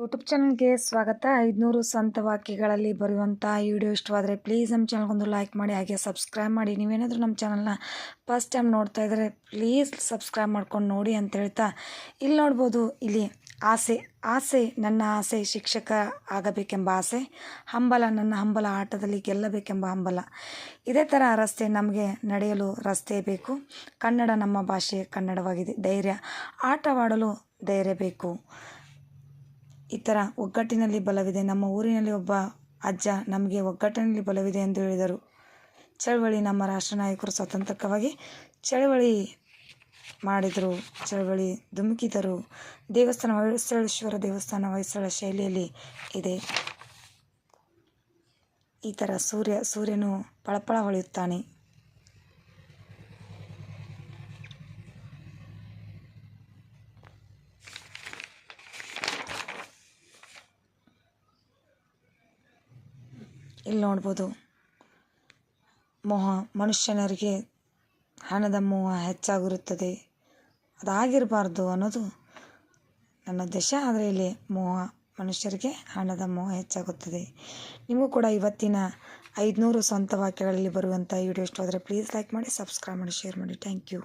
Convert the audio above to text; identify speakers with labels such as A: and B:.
A: YouTube ಚಾನಲ್ಗೆ ಸ್ವಾಗತ. ಐದುನೂರು ಸ್ವಂತ ವಾಕ್ಯಗಳಲ್ಲಿ ಬರುವಂಥ ವಿಡಿಯೋ ಇಷ್ಟವಾದರೆ ಪ್ಲೀಸ್ ನಮ್ಮ ಚಾನಲ್ಗೊಂದು ಲೈಕ್ ಮಾಡಿ, ಹಾಗೆ ಸಬ್ಸ್ಕ್ರೈಬ್ ಮಾಡಿ. ನೀವೇನಾದರೂ ನಮ್ಮ ಚಾನಲ್ನ ಫಸ್ಟ್ ಟೈಮ್ ನೋಡ್ತಾ ಇದ್ದರೆ ಪ್ಲೀಸ್ ಸಬ್ಸ್ಕ್ರೈಬ್ ಮಾಡ್ಕೊಂಡು ನೋಡಿ ಅಂತ ಹೇಳ್ತಾ. ಇಲ್ಲಿ ನೋಡ್ಬೋದು, ಇಲ್ಲಿ ಆಸೆ ಆಸೆ, ನನ್ನ ಆಸೆ ಶಿಕ್ಷಕ ಆಗಬೇಕೆಂಬ ಆಸೆ, ಹಂಬಲ, ನನ್ನ ಹಂಬಲ ಆಟದಲ್ಲಿ ಗೆಲ್ಲಬೇಕೆಂಬ ಹಂಬಲ. ಇದೇ ಥರ ರಸ್ತೆ ನಮಗೆ ನಡೆಯಲು ರಸ್ತೆ ಬೇಕು. ಕನ್ನಡ ನಮ್ಮ ಭಾಷೆ ಕನ್ನಡವಾಗಿದೆ. ಧೈರ್ಯ, ಆಟವಾಡಲು ಧೈರ್ಯ ಬೇಕು. ಈ ಥರ ಒಗ್ಗಟ್ಟಿನಲ್ಲಿ ಬಲವಿದೆ. ನಮ್ಮ ಊರಿನಲ್ಲಿ ಒಬ್ಬ ಅಜ್ಜ ನಮಗೆ ಒಗ್ಗಟ್ಟಿನಲ್ಲಿ ಬಲವಿದೆ ಎಂದು ಹೇಳಿದರು. ಚಳವಳಿ ನಮ್ಮ ರಾಷ್ಟ್ರ ನಾಯಕರು ಸ್ವತಂತ್ರಕ್ಕಾಗಿ ಚಳವಳಿ ಮಾಡಿದರು. ಚಳವಳಿ ಧುಮುಕಿದರು. ದೇವಸ್ಥಾನ ಹೊಯ್ಸಳೇಶ್ವರ ದೇವಸ್ಥಾನ ಹೊಯ್ಸಳ ಶೈಲಿಯಲ್ಲಿ ಇದೆ. ಈ ಥರ ಸೂರ್ಯ, ಸೂರ್ಯನು ಪಳಪಳ ಹೊಳೆಯುತ್ತಾನೆ. ಇಲ್ಲಿ ನೋಡ್ಬೋದು. ಮೋಹ, ಮನುಷ್ಯನರಿಗೆ ಹಣದ ಮೋಹ ಹೆಚ್ಚಾಗಿರುತ್ತದೆ. ಅದಾಗಿರಬಾರ್ದು ಅನ್ನೋದು ನನ್ನ ಉದ್ದೇಶ. ಆದರೆ ಇಲ್ಲಿ ಮೋಹ, ಮನುಷ್ಯರಿಗೆ ಹಣದ ಮೋಹ ಹೆಚ್ಚಾಗುತ್ತದೆ. ನಿಮಗೂ ಕೂಡ ಇವತ್ತಿನ ಐದುನೂರು ಸ್ವಂತ ವಾಕ್ಯಗಳಲ್ಲಿ ಬರುವಂಥ ವಿಡಿಯೋ ಇಷ್ಟವಾದರೆ ಪ್ಲೀಸ್ ಲೈಕ್ ಮಾಡಿ ಸಬ್ಸ್ಕ್ರೈಬ್ ಮಾಡಿ ಶೇರ್ ಮಾಡಿ. Thank you